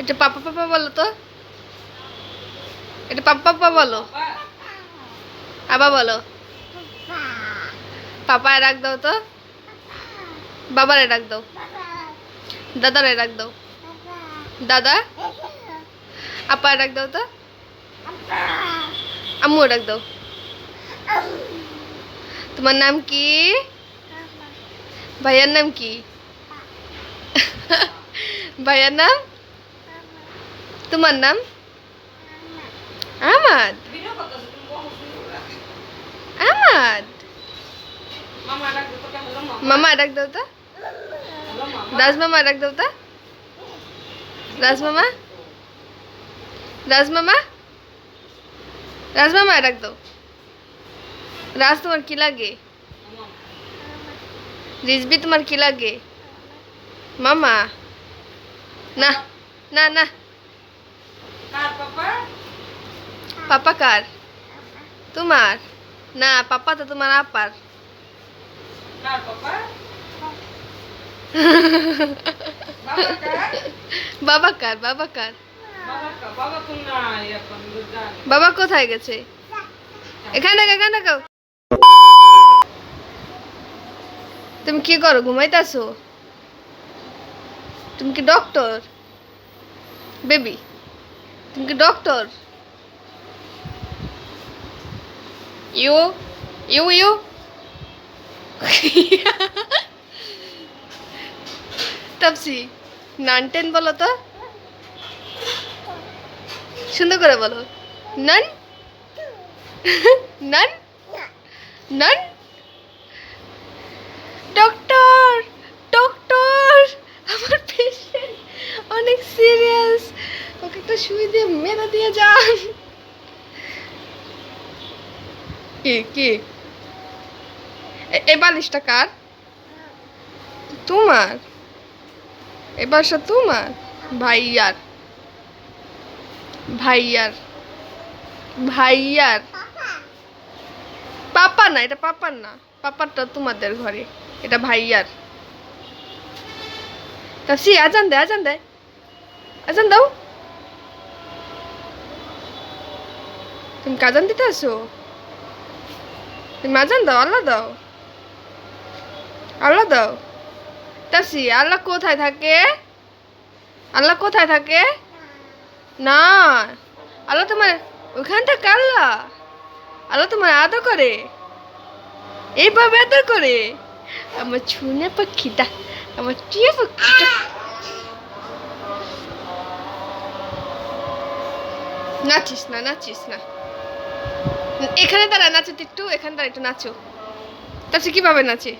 এটা পাপা পাপা বলো তো। এটা পাপা পাপা বলো। আবার বলো। পাপায় ডাক দাও তো। বাবারে ডাক দাও। দাদারে ডাক দাও। দাদা, আপায় ডাক দাও তো। আম্মু ডাক দাও। তোমার নাম কি? ভাইয়ার নাম কি? ভাইয়ার নাম? তোমার নাম? আমাদ আমাদ মামা ডাক দাও তো। রাজ মামা ডাক দাও তো। রাজ মামা। রাজ ডাক দাও। রাজ, তোমার কি লাগে? রিজবি তোমার কি লাগে? মামা। না না না। পাপা কার? তোমার? না পাপা তো তোমার আপার। বাবা কার বাবা কার? বাবা কোথায় গেছে? এখানে এখানে দেখো তুমি কি করো ঘুমাইতেছো? তুমি কি ডক্টর বেবি তুমি কি doctor you you you Tapsi naan ten বলো তো সুন্দর করে বলো নান নান নান ডক্টর ডক্টর আমার পেশেন্ট অনেক সিরিয়াস ওকে একটা সুই দিয়ে মেরে দিয়ে যান। কি কি? এ- বালিশটা কার? তোমার? এ বাসা তোমার? ভাইয়ার। ভাইয়ার। ভাইয়ার। পাপা না, এটা পাপার না। পাপারটা তোমাদের ঘরে। এটা ভাইয়ার। তা সি, আজান দে আজান দে। আজান দাও। তুমি কাজান দিতে আসো? তুমি আজান দাও, আল্লাহ দাও। আল্লাহ দাও। তাসি, আল্লাহ কোথায় থাকে? আল্লাহ কোথায় থাকে? না। আল্লাহ তোমার ওখান থেকে আল্লাহ। আল্লাহ তোমার আদর করে। এইভাবে আদর করে। আমার ছুনে পাখিটা, আমার টিয়া পাখিটা। নাচিস না নাচিস না। এখানে তারা নাচে একটু এখানে তারা একটু নাচো। তারপরে কীভাবে নাচে?